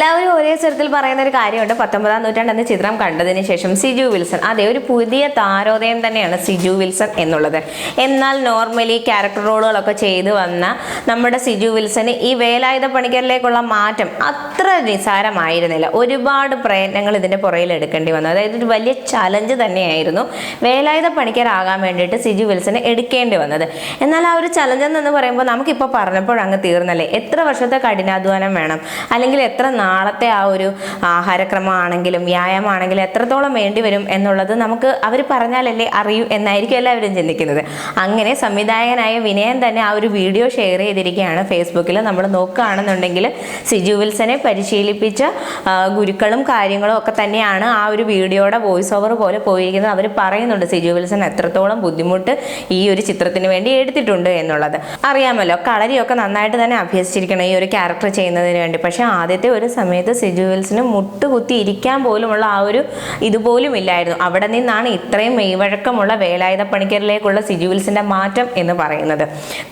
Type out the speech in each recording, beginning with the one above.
എല്ലാവരും ഒരേ സ്വരത്തിൽ പറയുന്ന ഒരു കാര്യമുണ്ട്. പത്തൊമ്പതാം നൂറ്റാണ്ട് എന്ന ചിത്രം കണ്ടതിന് ശേഷം സിജു വിൽസൺ അതെ ഒരു പുതിയ താരോദയം തന്നെയാണ് സിജു വിൽസൺ എന്നുള്ളത്. എന്നാൽ നോർമലി ക്യാരക്ടർ റോളുകളൊക്കെ ചെയ്തു വന്ന നമ്മുടെ സിജു വിൽസന് ഈ വേലായുധ പണിക്കരിലേക്കുള്ള മാറ്റം അത്ര നിസാരമായിരുന്നില്ല. ഒരുപാട് പ്രയത്നങ്ങൾ ഇതിന്റെ പുറയിൽ എടുക്കേണ്ടി വന്നു. അതായത് ഒരു വലിയ ചലഞ്ച് തന്നെയായിരുന്നു വേലായുധ പണിക്കരാകാൻ വേണ്ടിയിട്ട് സിജു വിൽസന് എടുക്കേണ്ടി വന്നത്. എന്നാൽ ആ ഒരു ചലഞ്ച് എന്ന് പറയുമ്പോൾ നമുക്കിപ്പോൾ പറഞ്ഞപ്പോൾ അങ്ങ് തീർന്നല്ലേ? എത്ര വർഷത്തെ കഠിനാധ്വാനം വേണം? അല്ലെങ്കിൽ എത്ര നാളത്തെ ആ ഒരു ആഹാരക്രമമാണെങ്കിലും വ്യായാമമാണെങ്കിലും എത്രത്തോളം വേണ്ടി വരും എന്നുള്ളത് നമുക്ക് അവർ പറഞ്ഞാലല്ലേ അറിയൂ എന്നായിരിക്കും എല്ലാവരും ചിന്തിക്കുന്നത്. അങ്ങനെ സംവിധായകനായ വിനയൻ തന്നെ ആ ഒരു വീഡിയോ ഷെയർ ചെയ്തിരിക്കുകയാണ് ഫേസ്ബുക്കിൽ. നമ്മൾ നോക്കുകയാണെന്നുണ്ടെങ്കിൽ സിജു വിൽസനെ പരിശീലിപ്പിച്ച ഗുരുക്കളും കാര്യങ്ങളും ഒക്കെ തന്നെയാണ് ആ ഒരു വീഡിയോയുടെ വോയിസ് ഓവർ പോലെ പോയിരിക്കുന്നത്. അവർ പറയുന്നുണ്ട് സിജു വിൽസൺ എത്രത്തോളം ബുദ്ധിമുട്ട് ഈ ഒരു ചിത്രത്തിന് വേണ്ടി എടുത്തിട്ടുണ്ട് എന്നുള്ളത്. അറിയാമല്ലോ കളരിയൊക്കെ നന്നായിട്ട് തന്നെ അഭ്യസിച്ചിരിക്കണം ഈ ഒരു ക്യാരക്ടർ ചെയ്യുന്നതിന് വേണ്ടി. പക്ഷേ ആദ്യത്തെ ഒരു സമയത്ത് സിജു വിൽസിന് മുട്ടുകുത്തി ഇരിക്കാൻ പോലുമുള്ള ആ ഒരു ഇതുപോലും ഇല്ലായിരുന്നു അവിടെ നിന്നാണ് ഇത്രയും മെയ്വഴക്കമുള്ള വേലായുധ പണിക്കരിലേക്കുള്ള സിജുവൽസിന്റെ മാറ്റം എന്ന് പറയുന്നത്.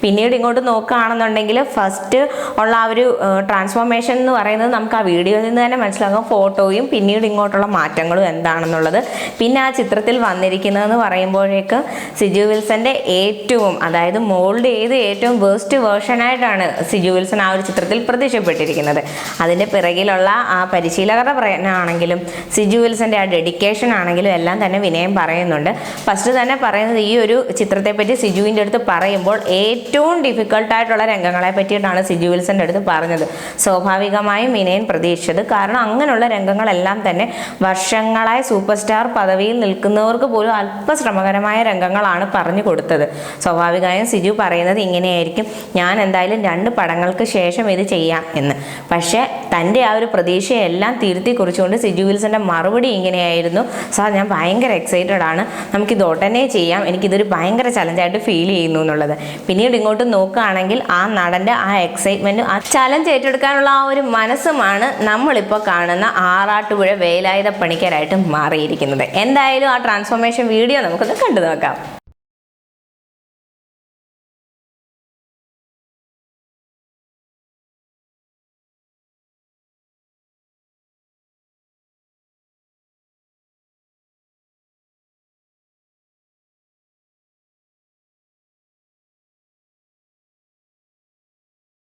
പിന്നീട് ഇങ്ങോട്ട് നോക്കുകയാണെന്നുണ്ടെങ്കിൽ ഫസ്റ്റ് ഉള്ള ആ ഒരു ട്രാൻസ്ഫോർമേഷൻ എന്ന് പറയുന്നത് നമുക്ക് ആ വീഡിയോയിൽ നിന്ന് തന്നെ മനസ്സിലാകും ഫോട്ടോയും പിന്നീട് ഇങ്ങോട്ടുള്ള മാറ്റങ്ങളും എന്താണെന്നുള്ളത്. പിന്നെ ആ ചിത്രത്തിൽ വന്നിരിക്കുന്നതെന്ന് പറയുമ്പോഴേക്ക് സിജു വിൽസന്റെ ഏറ്റവും അതായത് മോൾഡ് ചെയ്ത് ഏറ്റവും വേസ്റ്റ് വേർഷനായിട്ടാണ് സിജു വിൽസൺ ആ ഒരു ചിത്രത്തിൽ പ്രത്യക്ഷപ്പെട്ടിരിക്കുന്നത് അതിന്റെ പിറകിലുള്ള ആ പരിശീലകരുടെ പ്രയത്നമാണെങ്കിലും സിജു വിൽസന്റെ ആ ഡെഡിക്കേഷൻ ആണെങ്കിലും എല്ലാം തന്നെ വിനയം പറയുന്നുണ്ട്. ഫസ്റ്റ് തന്നെ പറയുന്നത് ഈ ഒരു ചിത്രത്തെ പറ്റി സിജുവിന്റെ അടുത്ത് പറയുമ്പോൾ ഏറ്റവും ഡിഫിക്കൽട്ടായിട്ടുള്ള രംഗങ്ങളെ പറ്റിയിട്ടാണ് സിജു വിൽസന്റെ അടുത്ത് പറഞ്ഞത്. സ്വാഭാവികമായും വിനയൻ പ്രതീക്ഷിച്ചത്. കാരണം അങ്ങനെയുള്ള രംഗങ്ങളെല്ലാം തന്നെ വർഷങ്ങളായി സൂപ്പർ സ്റ്റാർ പദവിയിൽ നിൽക്കുന്നവർക്ക് പോലും അല്പശ്രമകരമായ രംഗങ്ങളാണ് പറഞ്ഞു കൊടുത്തത്. സ്വാഭാവികമായും സിജു പറയുന്നത് ഇങ്ങനെയായിരിക്കും. ഞാൻ എന്തായാലും രണ്ട് പടങ്ങൾക്ക് ശേഷം ഇത് ചെയ്യാം എന്ന്. പക്ഷേ തന്റെ ആ ഒരു പ്രതീക്ഷയെല്ലാം തിരുത്തി കുറിച്ചുകൊണ്ട് സിജു വിൽസന്റെ മറുപടി ഇങ്ങനെയായിരുന്നു. സാർ ഞാൻ ഭയങ്കര എക്സൈറ്റഡ് ആണ്. നമുക്കിത് ഉടനെ ചെയ്യാം. എനിക്കിതൊരു ഭയങ്കര ചലഞ്ചായിട്ട് ഫീൽ ചെയ്യുന്നു എന്നുള്ളത്. പിന്നീട് ഇങ്ങോട്ട് നോക്കുകയാണെങ്കിൽ ആ നടന്റെ ആ എക്സൈറ്റ്മെന്റും ആ ചലഞ്ച് ഏറ്റെടുക്കാനുള്ള ആ ഒരു മനസ്സുമാണ് നമ്മളിപ്പോൾ കാണുന്ന ആറാട്ടുപുഴ വേലായുധ പണിക്കരായിട്ട് മാറിയിരിക്കുന്നത്. എന്തായാലും ആ ട്രാൻസ്ഫോർമേഷൻ വീഡിയോ നമുക്കൊന്ന് കണ്ടു നോക്കാം.